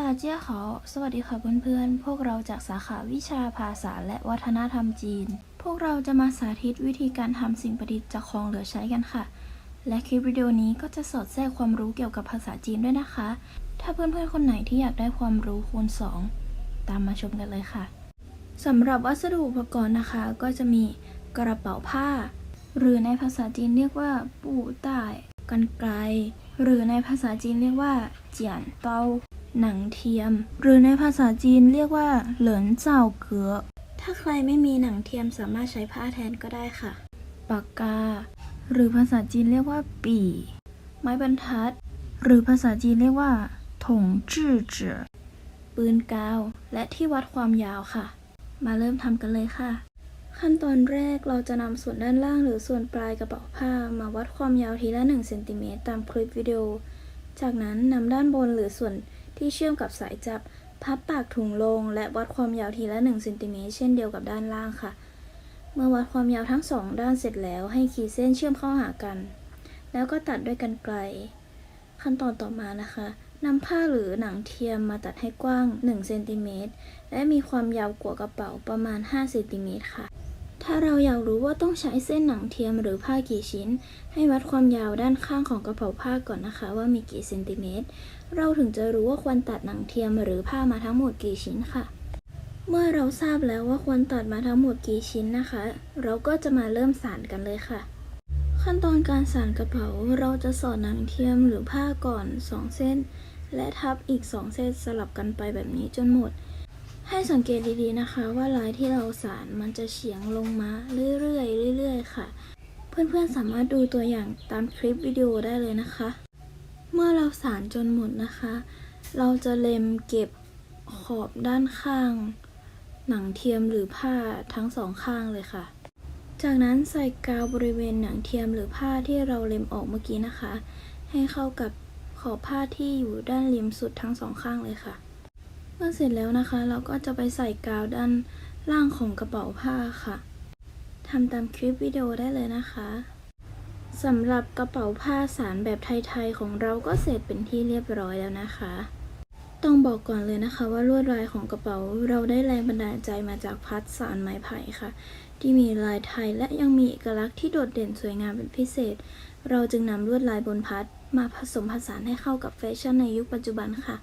ตาเจี้ยเขา สวัสดีค่ะเพื่อนๆ พวกเราจากสาขาวิชาภาษาและวัฒนธรรมจีน พวกเราจะมาสาธิตวิธีการทำสิ่งประดิษฐ์จากของเหลือใช้กันค่ะ และคลิปวิดีโอนี้ก็จะสอดแทรกความรู้เกี่ยวกับภาษาจีนด้วยนะคะ ถ้าเพื่อนๆ คนไหนที่อยากได้ความรู้คูณ 2 ตามมาชมกันเลยค่ะ สำหรับวัสดุอุปกรณ์นะคะ ก็จะมีกระเป๋าผ้า หรือในภาษาจีนเรียกว่า ปู้ต้ายกันไกล หรือในภาษาจีนเรียกว่าเจียนเตา หนังเทียม หรือในภาษาจีนเรียกว่า เหลินเจ้าเก๋อถ้าใครไม่มีหนังเทียมสามารถใช้ผ้าแทนก็ได้ค่ะ ปากกา หรือภาษาจีนเรียกว่า ปี่ ไม้บรรทัด หรือภาษาจีนเรียกว่าถงจื้อเจ๋อปืนกาว และที่วัดความยาวค่ะ มาเริ่มทำกันเลยค่ะ ขั้นตอนแรกเราจะนำส่วนด้านล่างหรือส่วนปลายกระเป๋าผ้ามาวัดความยาวทีละ1เซนติเมตรตามคลิปวิดีโอ จากนั้นนำด้านบนหรือส่วน ที่เชื่อมกับสายจับ พับปากถุงลง และวัดความยาวทีละ1เซนติเมตรเช่นเดียวกับด้านล่างค่ะ เมื่อวัดความยาวทั้งสองด้านเสร็จแล้วให้ขีดเส้นเชื่อมเข้าหากัน แล้วก็ตัดด้วยกันไกล ขั้นตอนต่อมานะคะนำผ้าหรือหนังเทียมมาตัดให้กว้าง1เซนติเมตรและมีความยาวกว่ากระเป๋าประมาณ5เซนติเมตรค่ะ ถ้าเราอยากรู้ว่าต้องใช้เส้นหนังเทียมหรือผ้ากี่ชิ้น ให้วัดความยาวด้านข้างของกระเป๋าผ้าก่อนนะคะ ว่ามีกี่เซนติเมตร เราถึงจะรู้ว่าควรตัดหนังเทียมหรือผ้ามาทั้งหมดกี่ชิ้นค่ะ เมื่อเราทราบแล้วว่าควรตัดมาทั้งหมดกี่ชิ้นนะคะ เราก็จะมาเริ่มสานกันเลยค่ะ ขั้นตอนการสานกระเป๋าเราจะสอดหนังเทียมหรือผ้าก่อน 2 เส้น และทับอีก 2 เส้นสลับกันไปแบบนี้จนหมด ให้สังเกตดีๆนะคะว่าลายที่เราสานมันจะเฉียงลงมาเรื่อยๆเรื่อยๆ ค่ะ เพื่อนๆสามารถดูตัวอย่างตามคลิปวิดีโอได้เลยนะคะ เมื่อเราสานจนหมดนะคะ เราจะเล็มเก็บขอบด้านข้าง หนังเทียมหรือผ้าทั้งสองข้างเลยค่ะ จากนั้นใส่กาวบริเวณหนังเทียมหรือผ้าที่เราเล็มออกเมื่อกี้นะคะ ให้เข้ากับขอบผ้าที่อยู่ด้านริมสุดทั้งสองข้างเลยค่ะ เมื่อเสร็จแล้วนะคะ เราก็จะไปใส่กาวด้านล่างของกระเป๋าผ้าค่ะทำตามคลิปวิดีโอได้เลยนะคะสำหรับกระเป๋าผ้าสารแบบไทยๆของเราก็เสร็จเป็นที่เรียบร้อยแล้วนะคะ ต้องบอกก่อนเลยนะคะว่าลวดลายของกระเป๋าเราได้แรงบันดาลใจมาจากพัดสารไม้ไผ่ค่ะ ที่มีลายไทยและยังมีเอกลักษณ์ที่โดดเด่นสวยงามเป็นพิเศษ เราจึงนำลวดลายบนพัดมาผสมผสานให้เข้ากับแฟชั่นในยุคปัจจุบันค่ะ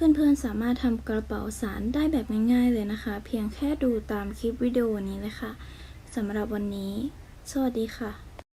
พื่อนๆสามารถทำกระเป๋าสารได้แบบง่ายๆเลยนะคะ เพียงแค่ดูตามคลิปวิดีโอนี้เลยค่ะสำหรับวันนี้ สวัสดีค่ะ